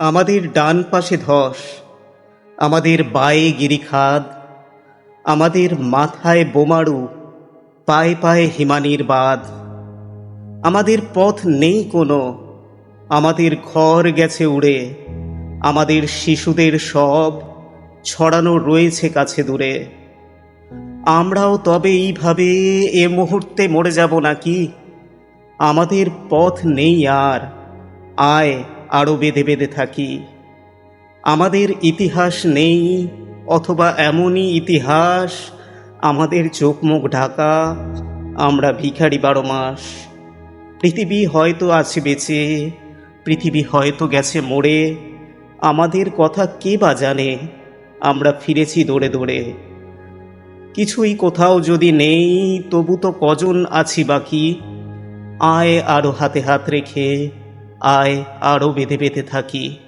আমাদের ডান পাশে ধস, আমাদের বায়ে গিরিখাদ, আমাদের মাথায় বোমারু, পায়ে পায়ে হিমানির বাঁধ। আমাদের পথ নেই কোনো, আমাদের ঘর গেছে উড়ে, আমাদের শিশুদের সব ছড়ানো রয়েছে কাছে দূরে। আমরাও তবে এইভাবে এ মুহূর্তে মরে যাব নাকি? আমাদের পথ নেই আর, আয়। আরও বেঁধে বেঁধে থাকি। আমাদের ইতিহাস নেই অথবা এমনই ইতিহাস। আমাদের চোখ মুখ ঢাকা, আমরা ভিখারি বারো মাস। পৃথিবী হয়তো আছে বেঁচে, পৃথিবী হয়তো গেছে মরে। আমাদের কথা কে বা জানে, আমরা ফিরেছি দৌড়ে দৌড়ে। কিছুই কোথাও যদি নেই, তবু তো কজন আছি বাকি। আয় আরও হাতে হাত রেখে আয় আরও বেঁধে বেঁধে থাকি।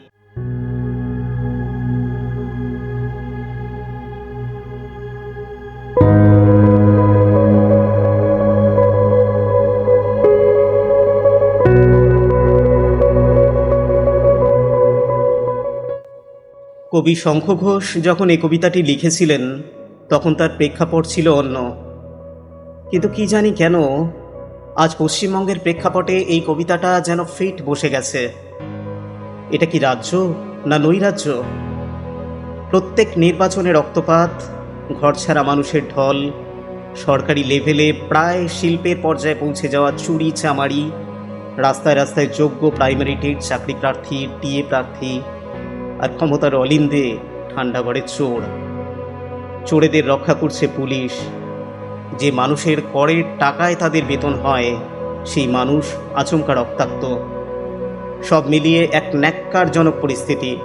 কবি শঙ্খ ঘোষ যখন এই কবিতাটি লিখেছিলেন, তখন তার প্রেক্ষাপট ছিল অন্য। কিন্তু কি জানি কেন আজ পশ্চিমবঙ্গের প্রেক্ষাপটে এই কবিতাটা যেন ফিট বসে গেছে। এটা কি রাজ্য না নৈরাজ্য? প্রত্যেক নির্বাচনে রক্তপাত, ঘরছাড়া মানুষের ঢল, সরকারি লেভেলে প্রায় শিল্পের পর্যায়ে পৌঁছে যাওয়া চুরি চামারি, রাস্তায় রাস্তায় যোগ্য প্রাইমারি টেট, চাকরি প্রার্থী, টিএ প্রার্থী, আর ক্ষমতার অলিন্দে ঠান্ডা ঘরে চোর। চোরেদের রক্ষা করছে পুলিশ যে মানুষের করের টাকায় তাদের বেতন হয়, সেই মানুষ আচমকা রক্তাক্ত। সব মিলিয়ে এক ন্যাক্কারজনক পরিস্থিতি।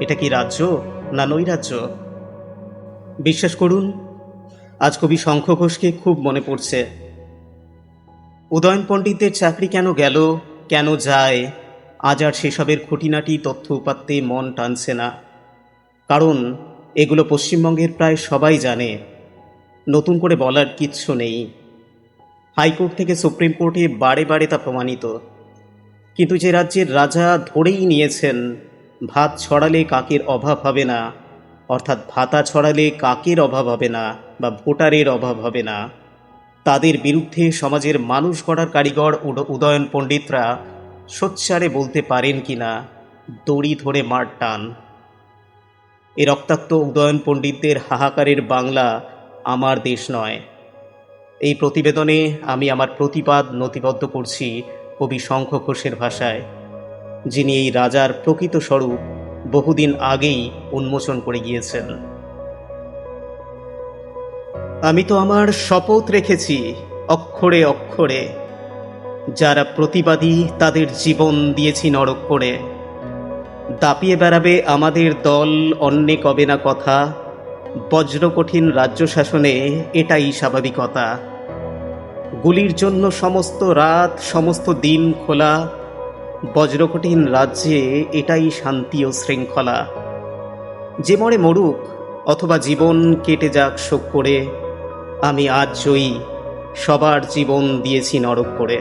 এটা কি রাজ্য না নৈরাজ্য? বিশ্বাস করুন, আজ কবি শঙ্খ ঘোষকে খুব মনে পড়ছে। উদয়ন পণ্ডিতদের চাকরি কেন গেল, কেন যায়, আজ আর সেসবের খুঁটিনাটি তথ্য উপাত্তে মন টানছে না। কারণ, এগুলো পশ্চিমবঙ্গের প্রায় সবাই জানে। নতুন করে বলার কিচ্ছু নেই। হাইকোর্ট থেকে সুপ্রিম কোর্টে বারে বারে তা প্রমাণিত। কিন্তু যে রাজ্যের রাজা ধরেই নিয়েছেন, ভাত ছড়ালে কাকের অভাব হবে না, অর্থাৎ ভাতা ছড়ালে কাকের অভাব হবে না বা ভোটারের অভাব হবে না। তাদের বিরুদ্ধে সমাজের মানুষ গড়ার কারিগর উদ- উদয়ন পণ্ডিতরা সোচ্চারে বলতে পারেন কি না, দড়ি ধরে মার টান। এ রক্তাক্ত উদয়ন পণ্ডিতদের হাহাকারের বাংলা আমার দেশ নয়। এই প্রতিবেদনে আমি আমার প্রতিবাদ নথিবদ্ধ করছি কবি শঙ্খ ঘোষের ভাষায়, যিনি এই রাজার প্রকৃত স্বরূপ বহুদিন আগেই উন্মোচন করে গিয়েছেন। আমি তো আমার শপথ রেখেছি অক্ষরে অক্ষরে, যারা প্রতিবাদী তাদের জীবন দিয়েছি নরক করে। দাপিয়ে বেড়াবে আমাদের দল অন্যে কবে না কথা বজ্রকঠিন রাজ্য শাসনে এটাই স্বাভাবিকতা। গুলির জন্য সমস্ত রাত, সমস্ত দিন খোলা। বজ্রকঠিন রাজ্যে এটাই শান্তি ও শৃঙ্খলা। যে মরে মরুক, অথবা জীবন কেটে যাক শোক করে, আমি আজ জয়ী, সবার জীবন দিয়েছি নরক করে।